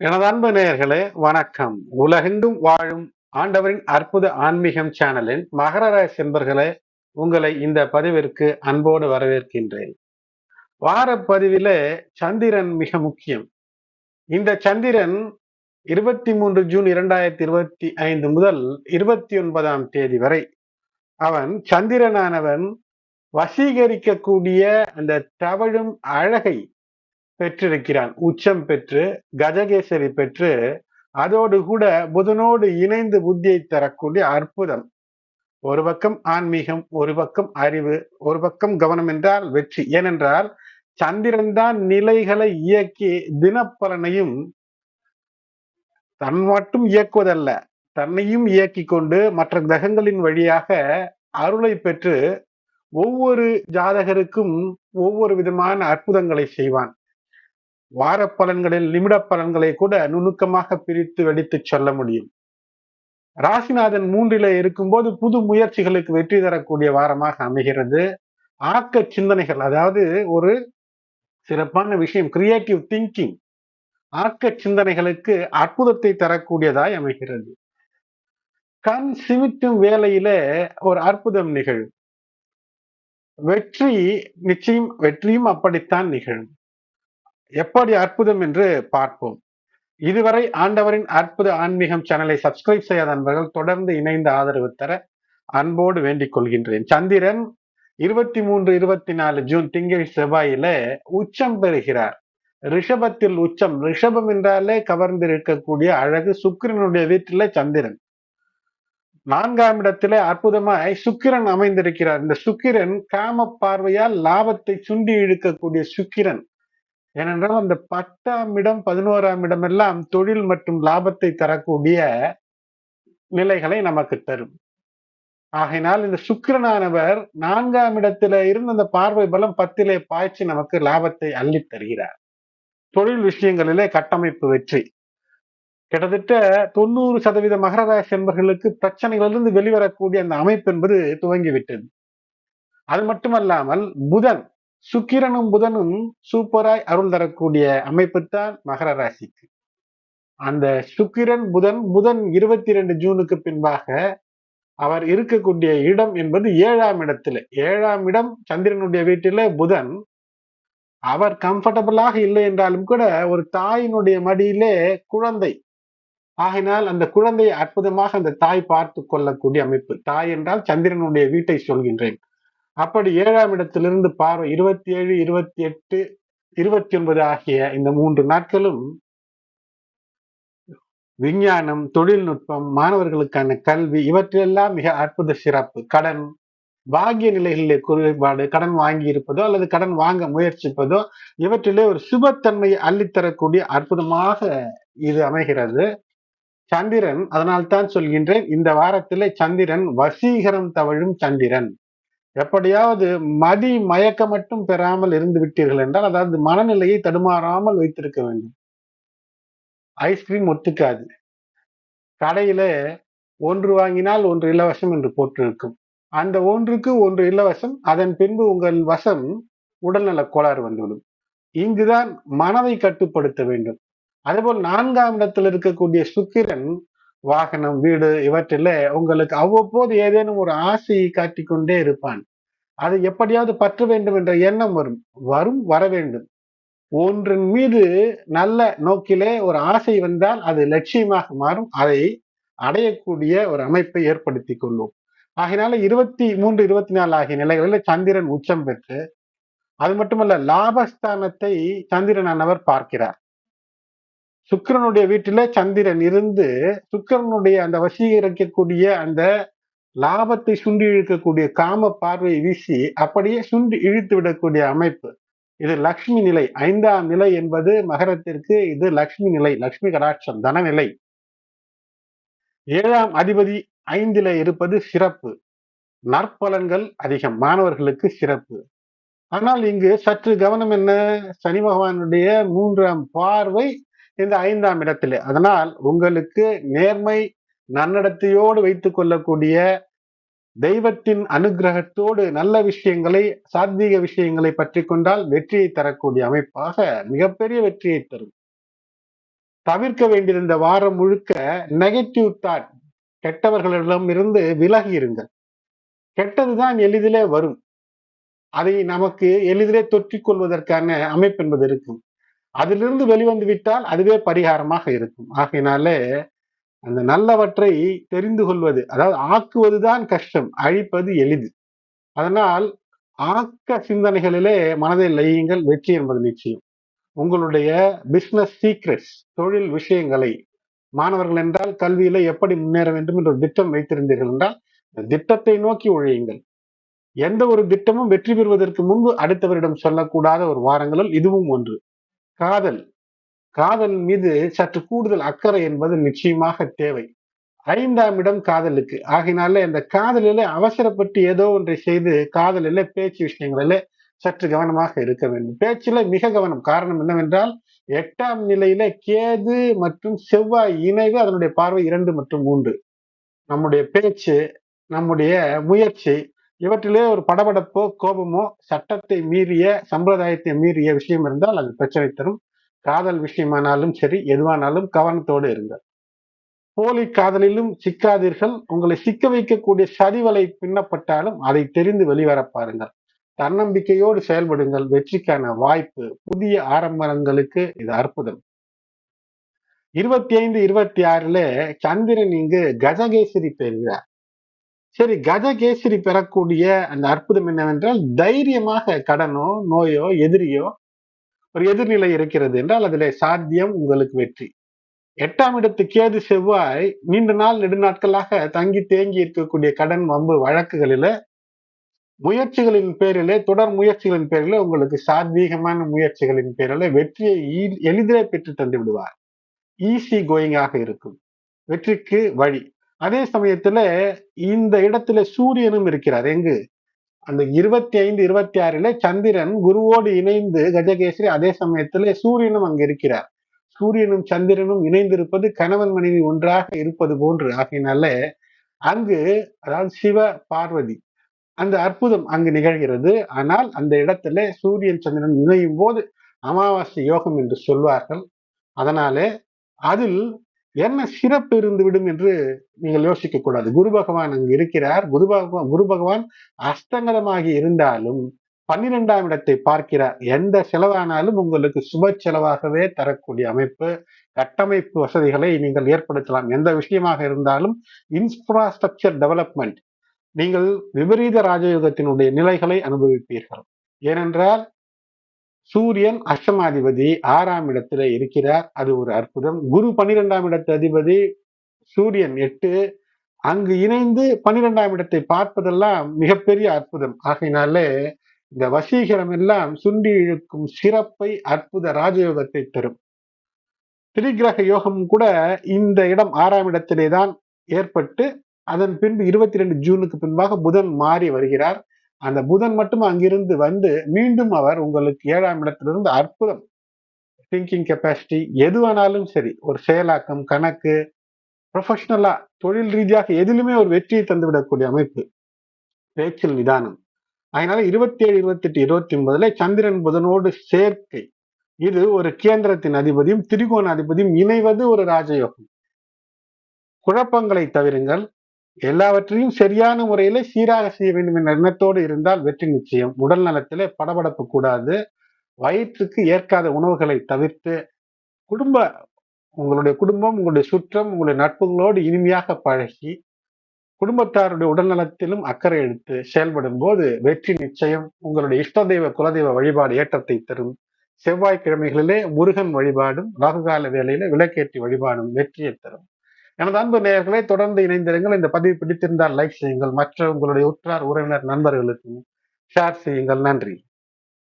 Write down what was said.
எனது அன்பு நேயர்களே வணக்கம். உலகெங்கும் வாழும் ஆண்டவரின் அற்புத ஆன்மீகம் சேனலின் மகர ராசி என்பர்களே உங்களை இந்த பதிவிற்கு அன்போடு வரவேற்கின்றேன். வார பதிவிலே சந்திரன் மிக முக்கியம். இந்த சந்திரன் இருபத்தி மூன்று ஜூன் இரண்டாயிரத்தி இருபத்தி ஐந்து முதல் இருபத்தி ஒன்பதாம் தேதி வரை அவன் சந்திரனானவன் வசீகரிக்கக்கூடிய அந்த தவழும் அழகை பெற்றிருக்கிறான். உச்சம் பெற்று கஜகேசரி பெற்று அதோடு கூட புதனோடு இணைந்து புத்தியை தரக்கூடிய அற்புதம். ஒரு பக்கம் ஆன்மீகம் ஒரு பக்கம் அறிவு ஒரு பக்கம் கவனம் என்றால் வெற்றி. ஏனென்றால் சந்திரன் தான் நிலைகளை இயக்கி தினப்பலனையும் தன் மட்டும் இயக்குவதல்ல தன்னையும் இயக்கி கொண்டு மற்ற கிரகங்களின் வழியாக அருளை பெற்று ஒவ்வொரு ஜாதகருக்கும் ஒவ்வொரு விதமான அற்புதங்களை செய்வான். வார பலன்களில் நிமிட பலன்களை கூட நுணுக்கமாக பிரித்து வெடித்து சொல்ல முடியும். ராசிநாதன் மூன்றில இருக்கும்போது புது முயற்சிகளுக்கு வெற்றி தரக்கூடிய வாரமாக அமைகிறது. ஆக்க சிந்தனைகள் அதாவது ஒரு சிறப்பான விஷயம் கிரியேட்டிவ் திங்கிங் ஆக்க சிந்தனைகளுக்கு அற்புதத்தை தரக்கூடியதாய் அமைகிறது. கண் சிமிட்டும் வேலையில ஒரு அற்புதம் நிகழும். வெற்றி நிச்சயம் வெற்றியும் அப்படித்தான் நிகழும். எப்படி அற்புதம் என்று பார்ப்போம். இதுவரை ஆண்டவரின் அற்புத ஆன்மீகம் சேனலை சப்ஸ்கிரைப் செய்யாத நண்பர்கள் தொடர்ந்து இணைந்து ஆதரவு தர அன்போடு வேண்டிக் கொள்கின்றேன். சந்திரன் இருபத்தி மூன்று இருபத்தி நாலு ஜூன் திங்கள் செவ்வாயில உச்சம் பெறுகிறார். ரிஷபத்தில் உச்சம். ரிஷபம் என்றாலே கவர்ந்து இருக்கக்கூடிய அழகு சுக்கிரனுடைய வீட்டில சந்திரன். நான்காம் இடத்திலே அற்புதமாய் சுக்கிரன் அமைந்திருக்கிறார். இந்த சுக்கிரன் காம பார்வையால் லாபத்தை சுண்டி இழுக்கக்கூடிய சுக்கிரன். ஏனென்றால் அந்த பத்தாம் இடம் பதினோராம் இடம் எல்லாம் தொழில் மற்றும் லாபத்தை தரக்கூடிய நிலைகளை நமக்கு தரும். ஆகையினால் இந்த சுக்கிரனானவர் நான்காம் இடத்துல இருந்து அந்த பார்வை பலம் பத்திலே பாய்ச்சி நமக்கு லாபத்தை அள்ளி தருகிறார். தொழில் விஷயங்களிலே கட்டமைப்பு வெற்றி. கிட்டத்தட்ட தொண்ணூறு சதவீத மகர ராசி என்பர்களுக்கு பிரச்சனைகளிலிருந்து வெளிவரக்கூடிய அந்த அமைப்பு என்பது துவங்கிவிட்டது. அது மட்டுமல்லாமல் புதன் சுக்கிரனும் புதனும் சூப்பராய் அருள் தரக்கூடிய அமைப்பு தான் மகர ராசிக்கு. அந்த சுக்கிரன் புதன் புதன் இருபத்தி ரெண்டு ஜூனுக்கு பின்பாக அவர் இருக்கக்கூடிய இடம் என்பது ஏழாம் இடத்துல. ஏழாம் இடம் சந்திரனுடைய வீட்டில புதன். அவர் கம்ஃபர்டபுளாக இல்லை என்றாலும் கூட ஒரு தாயினுடைய மடியிலே குழந்தை. ஆகினால் அந்த குழந்தையை அற்புதமாக அந்த தாய் பார்த்து கொள்ளக்கூடிய அமைப்பு. தாய் என்றால் சந்திரனுடைய வீட்டை சொல்கின்றேன். அப்படி ஏழாம் இடத்திலிருந்து பார்வை இருபத்தி ஏழு இருபத்தி எட்டு இருபத்தி ஒன்பது ஆகிய இந்த மூன்று நாட்களும் விஞ்ஞானம் தொழில்நுட்பம் மாணவர்களுக்கான கல்வி இவற்றிலெல்லாம் மிக அற்புத சிறப்பு. கடன் பாகிய நிலைகளிலே குறைபாடு கடன் வாங்கி இருப்பதோ அல்லது கடன் வாங்க முயற்சிப்பதோ இவற்றிலே ஒரு சுபத்தன்மையை அள்ளித்தரக்கூடிய அற்புதமாக இது அமைகிறது. சந்திரன் அதனால்தான் சொல்கின்றேன் இந்த வாரத்திலே சந்திரன் வசீகரம் தவழும் சந்திரன். எப்படியாவது மதி மயக்க மட்டும் பெறாமல் இருந்து விட்டீர்கள் என்றால் அதாவது மனநிலையை தடுமாறாமல் வைத்திருக்க வேண்டும். ஐஸ்கிரீம் ஒத்துக்காது. கடையில ஒன்று வாங்கினால் ஒன்று இலவசம் என்று போட்டிருக்கும். அந்த ஒன்றுக்கு ஒன்று இலவசம் அதன் பின்பு உங்கள் வசம் உடல்நல கோளாறு வந்துவிடும். இங்குதான் மனதை கட்டுப்படுத்த வேண்டும். அதேபோல் நான்காம் இடத்தில் இருக்கக்கூடிய சுக்கிரன் வாகனம் வீடு இவற்றில உங்களுக்கு அவ்வப்போது ஏதேனும் ஒரு ஆசையை காட்டிக்கொண்டே இருப்பான். அது எப்படியாவது பற்ற வேண்டும் என்ற எண்ணம் வரும். வரும் வர வேண்டும். ஒன்றின் மீது நல்ல நோக்கிலே ஒரு ஆசை வந்தால் அது லட்சியமாக மாறும். அதை அடையக்கூடிய ஒரு அமைப்பை ஏற்படுத்தி கொள்வோம் ஆகினால இருபத்தி மூன்று இருபத்தி நாலு ஆகிய நிலைகளில் சந்திரன் உச்சம் பெற்று அது மட்டுமல்ல லாபஸ்தானத்தை சந்திரன் அன்னவர் பார்க்கிறார். சுக்கிரனுடைய வீட்டில சந்திரன் இருந்து சுக்கிரனுடைய அந்த வசீகரிக்கக்கூடிய அந்த லாபத்தை சுண்டி இழுக்கக்கூடிய காம பார்வை வீசி அப்படியே சுண்டி இழுத்து விடக்கூடிய அமைப்பு. இது லக்ஷ்மி நிலை. ஐந்தாம் நிலை என்பது மகரத்திற்கு இது லக்ஷ்மி நிலை. லக்ஷ்மி கடாட்சம் தனநிலை ஏழாம் அதிபதி ஐந்தில இருப்பது சிறப்பு. நற்பலன்கள் அதிகம். மாணவர்களுக்கு சிறப்பு. ஆனால் இங்கு சற்று கவனம் என்ன? சனி பகவானுடைய மூன்றாம் பார்வை இந்த ஐந்தாம் இடத்திலே. அதனால் உங்களுக்கு நேர்மை நன்னடத்தையோடு வைத்துக் கொள்ளக்கூடிய தெய்வத்தின் அனுகிரகத்தோடு நல்ல விஷயங்களை சாத்வீக விஷயங்களை பற்றி கொண்டால் வெற்றியை தரக்கூடிய அமைப்பாக மிகப்பெரிய வெற்றியை தரும். தவிர்க்க வேண்டியிருந்த வாரம் முழுக்க நெகட்டிவ் தாட் கெட்டவர்களிடம் இருந்து விலகி இருங்கள். கெட்டதுதான் எளிதிலே வரும். அதை நமக்கு எளிதிலே தொற்றிக் கொள்வதற்கான அமைப்பு என்பது இருக்கும். அதிலிருந்து வெளிவந்து விட்டால் அதுவே பரிகாரமாக இருக்கும். ஆகையினாலே அந்த நல்லவற்றை தெரிந்து கொள்வது அதாவது ஆக்குவதுதான் கஷ்டம் அழிப்பது எளிது. அதனால் ஆக்க சிந்தனைகளிலே மனதை லயியுங்கள் வெற்றி என்பது நிச்சயம். உங்களுடைய பிசினஸ் சீக்ரெட்ஸ் தொழில் விஷயங்களை மாணவர்கள் என்றால் கல்வியில எப்படி முன்னேற வேண்டும் என்ற ஒரு திட்டம் வைத்திருந்தீர்கள் என்றால் திட்டத்தை நோக்கி உழையுங்கள் எந்த ஒரு திட்டமும் வெற்றி பெறுவதற்கு முன்பு அடுத்தவரிடம் சொல்லக்கூடாத ஒரு வாரங்களில் இதுவும் ஒன்று. காதல். காதல் மீது சற்று கூடுதல் அக்கறை என்பது நிச்சயமாக தேவை. ஐந்தாம் இடம் காதலுக்கு. ஆகினால இந்த காதலில அவசரப்பட்டு ஏதோ ஒன்றை செய்து காதலில பேச்சு விஷயங்களில சற்று கவனமாக இருக்க வேண்டும். பேச்சில மிக கவனம். காரணம் என்னவென்றால் எட்டாம் நிலையில கேது மற்றும் செவ்வாய் இணைவு அதனுடைய பார்வை இரண்டு மற்றும் மூன்று. நம்முடைய பேச்சு நம்முடைய முயற்சி இவற்றிலே ஒரு படபடப்போ கோபமோ சட்டத்தை மீறிய சம்பிரதாயத்தை மீறிய விஷயம் இருந்தால் அது பிரச்சனை தரும். காதல் விஷயமானாலும் சரி எதுவானாலும் கவனத்தோடு இருங்கள். போலி காதலிலும் சிக்காதீர்கள். உங்களை சிக்க வைக்கக்கூடிய சதிவலை பின்னப்பட்டாலும் அதை தெரிந்து வெளிவர பாருங்கள். தன்னம்பிக்கையோடு செயல்படுங்கள். வெற்றிக்கான வாய்ப்பு புதிய ஆரம்பங்களுக்கு இது அற்புதம். இருபத்தி ஐந்து இருபத்தி ஆறுல சந்திரன் இங்கு கஜகேசரி பெறுகிறார் சரி கஜகேசரி பெறக்கூடிய அந்த அற்புதம் என்னவென்றால் தைரியமாக கடனோ நோயோ எதிரியோ ஒரு எதிர்நிலை இருக்கிறது என்றால் அதிலே சாத்தியம் உங்களுக்கு வெற்றி. எட்டாம் இடத்து கேது செவ்வாய் நீண்ட நாள் நெடுநாட்களாக தங்கி தேங்கி இருக்கக்கூடிய கடன் வம்பு வழக்குகளில முயற்சிகளின் பேரிலே தொடர் முயற்சிகளின் பேரிலே உங்களுக்கு சாத்வீகமான முயற்சிகளின் பேரிலே வெற்றியை எளிதிலே பெற்று தந்து விடுவார். ஈஸி கோயிங்காக இருக்கும். வெற்றிக்கு வழி. அதே சமயத்துல இந்த இடத்துல சூரியனும் இருக்கிறார். எங்கு? அந்த இருபத்தி ஐந்து இருபத்தி ஆறுல சந்திரன் குருவோடு இணைந்து கஜகேசரி அதே சமயத்துல சூரியனும் அங்கு இருக்கிறார். சூரியனும் சந்திரனும் இணைந்திருப்பது கணவன் மனைவி ஒன்றாக இருப்பது போன்று. ஆகையினால அங்கு அதாவது சிவ பார்வதி அந்த அற்புதம் அங்கு நிகழ்கிறது. ஆனால் அந்த இடத்துல சூரியன் சந்திரன் இணையும் போது அமாவாசை யோகம் என்று சொல்வார்கள். அதனாலே அதில் என்ன சிறப்பு இருந்து விடும் என்று நீங்கள் யோசிக்க கூடாது. குரு பகவான் அங்கு இருக்கிறார். குரு பகவான் குரு பகவான் அஸ்தங்கதமாகி இருந்தாலும் பன்னிரெண்டாம் இடத்தை பார்க்கிறார். எந்த செலவானாலும் உங்களுக்கு சுப செலவாகவே தரக்கூடிய அமைப்பு கட்டமைப்பு வசதிகளை நீங்கள் ஏற்படுத்தலாம். எந்த விஷயமாக இருந்தாலும் இன்ஃப்ராஸ்ட்ரக்சர் டெவலப்மெண்ட் நீங்கள் விபரீத ராஜயோகத்தினுடைய நிலைகளை அனுபவிப்பீர்கள். ஏனென்றால் சூரியன் அஷ்டமாதிபதி ஆறாம் இடத்துல இருக்கிறார். அது ஒரு அற்புதம். குரு பன்னிரெண்டாம் இடத்து அதிபதி சூரியன் எட்டு. அங்கு இணைந்து பன்னிரெண்டாம் இடத்தை பார்ப்பதெல்லாம் மிகப்பெரிய அற்புதம். ஆகையினாலே இந்த வசீகரம் எல்லாம் சுண்டி இழுக்கும் சிறப்பை அற்புத ராஜயோகத்தை தரும். திரிகிரக யோகம் கூட இந்த இடம் ஆறாம் இடத்திலே தான் ஏற்பட்டு அதன் பின்பு இருபத்தி ரெண்டு ஜூனுக்கு பின்பாக புதன் மாறி வருகிறார். அந்த புதன் மட்டும் அங்கிருந்து வந்து மீண்டும் அவர் உங்களுக்கு ஏழாம் இடத்திலிருந்து அற்புதம் திங்கிங் கெப்பாசிட்டி எது வேணாலும் சரி ஒரு செயலாக்கம் கணக்கு ப்ரொஃபஷனலா தொழில் ரீதியாக எதிலுமே ஒரு வெற்றியை தந்துவிடக்கூடிய அமைப்பு பேச்சில் நிதானம். அதனால இருபத்தி ஏழு இருபத்தி எட்டு இருபத்தி ஒன்பதுல சந்திரன் புதனோடு சேர்க்கை. இது ஒரு கேந்திரத்தின் அதிபதியும் திரிகோண அதிபதியும் இணைவது ஒரு ராஜயோகம். குழப்பங்களை தவிருங்கள். எல்லாவற்றையும் சரியான முறையில சீராக செய்ய வேண்டும் என்ற எண்ணத்தோடு இருந்தால் வெற்றி நிச்சயம். உடல் நலத்திலே படபடப்பு கூடாது. வயிற்றுக்கு ஏற்காத உணவுகளை தவிர்த்து குடும்ப உங்களுடைய குடும்பம் உங்களுடைய சுற்றம் உங்களுடைய நட்புகளோடு இனிமையாக பழகி குடும்பத்தாருடைய உடல் நலத்திலும் அக்கறை எடுத்து செயல்படும் போது வெற்றி நிச்சயம். உங்களுடைய இஷ்ட தெய்வ குலதெய்வ வழிபாடு ஏற்றத்தை தரும். செவ்வாய்க்கிழமைகளிலே முருகன் வழிபாடும் ராகுகால வேலையில விளக்கேற்றி வழிபாடும் வெற்றியை தரும். எனது அன்பு நேயர்களை தொடர்ந்து இணைந்திருங்கள். இந்த பதிவு பிடித்திருந்தால் லைக் செய்யுங்கள். மற்ற உங்களுடைய உற்றார் உறவினர் நண்பர்களுக்கும் ஷேர் செய்யுங்கள். நன்றி.